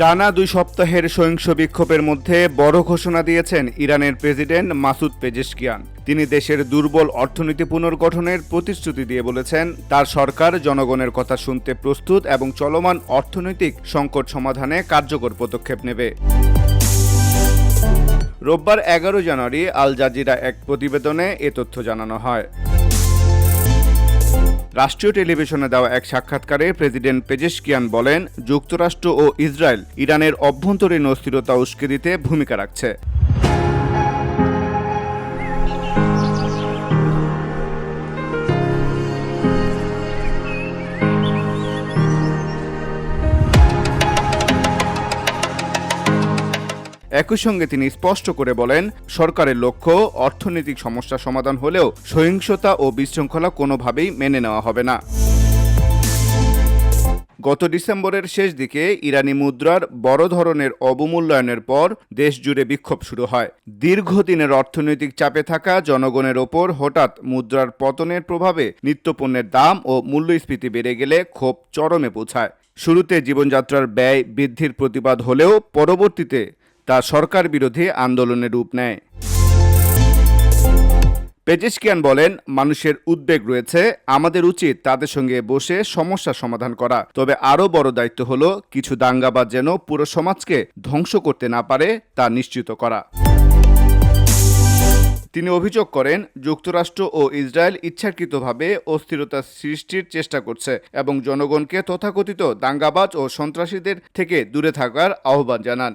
টানা দুই সপ্তাহের সহিংস বিক্ষোভের মধ্যে বড় ঘোষণা দিয়েছেন ইরানের প্রেসিডেন্ট মাসুদ পেজেশকিয়ান। তিনি দেশের দুর্বল অর্থনীতি পুনর্গঠনের প্রতিশ্রুতি দিয়ে বলেছেন, তার সরকার জনগণের কথা শুনতে প্রস্তুত এবং চলমান অর্থনৈতিক সংকট সমাধানে কার্যকর পদক্ষেপ নেবে। রোববার এগারো জানুয়ারি আল জাজিরা এক প্রতিবেদনে এ তথ্য জানানো হয়। রাষ্ট্রীয় টেলিভিশনে দেওয়া এক সাক্ষাৎকারে প্রেসিডেন্ট পেজেশকিয়ান বলেন, যুক্তরাষ্ট্র ও ইসরায়েল ইরানের অভ্যন্তরীণ অস্থিরতা উস্কে দিতে ভূমিকা রাখছে। একই সঙ্গে তিনি স্পষ্ট করে বলেন, সরকারের লক্ষ্য, অর্থনৈতিক সমস্যা সমাধান হলেও সহিংসতা ও বিশৃঙ্খলা কোনোভাবেই মেনে নেওয়া হবে না। গত ডিসেম্বরের শেষ দিকে ইরানি মুদ্রার বড় ধরনের অবমূল্যায়নের পর দেশ জুড়ে বিক্ষোভ শুরু হয়। দীর্ঘদিনের অর্থনৈতিক চাপে থাকা জনগণের ওপর হঠাৎ মুদ্রার পতনের প্রভাবে নিত্যপণ্যের দাম ও মূল্যস্ফীতি বেড়ে গেলে ক্ষোভ চরমে পৌঁছায়। শুরুতে জীবনযাত্রার ব্যয় বৃদ্ধির প্রতিবাদ হলেও পরবর্তীতে তা সরকার বিরোধী আন্দোলনের রূপ নেয়। পেজেশকিয়ান বলেন, মানুষের উদ্বেগ রয়েছে, আমাদের উচিত তাদের সঙ্গে বসে সমস্যা সমাধান করা। তবে আরও বড় দায়িত্ব হল, কিছু দাঙ্গাবাজ যেন পুরো সমাজকে ধ্বংস করতে না পারে তা নিশ্চিত করা। তিনি অভিযোগ করেন, যুক্তরাষ্ট্র ও ইসরায়েল ইচ্ছাকৃতভাবে অস্থিরতা সৃষ্টির চেষ্টা করছে এবং জনগণকে তথাকথিত দাঙ্গাবাজ ও সন্ত্রাসীদের থেকে দূরে থাকার আহ্বান জানান।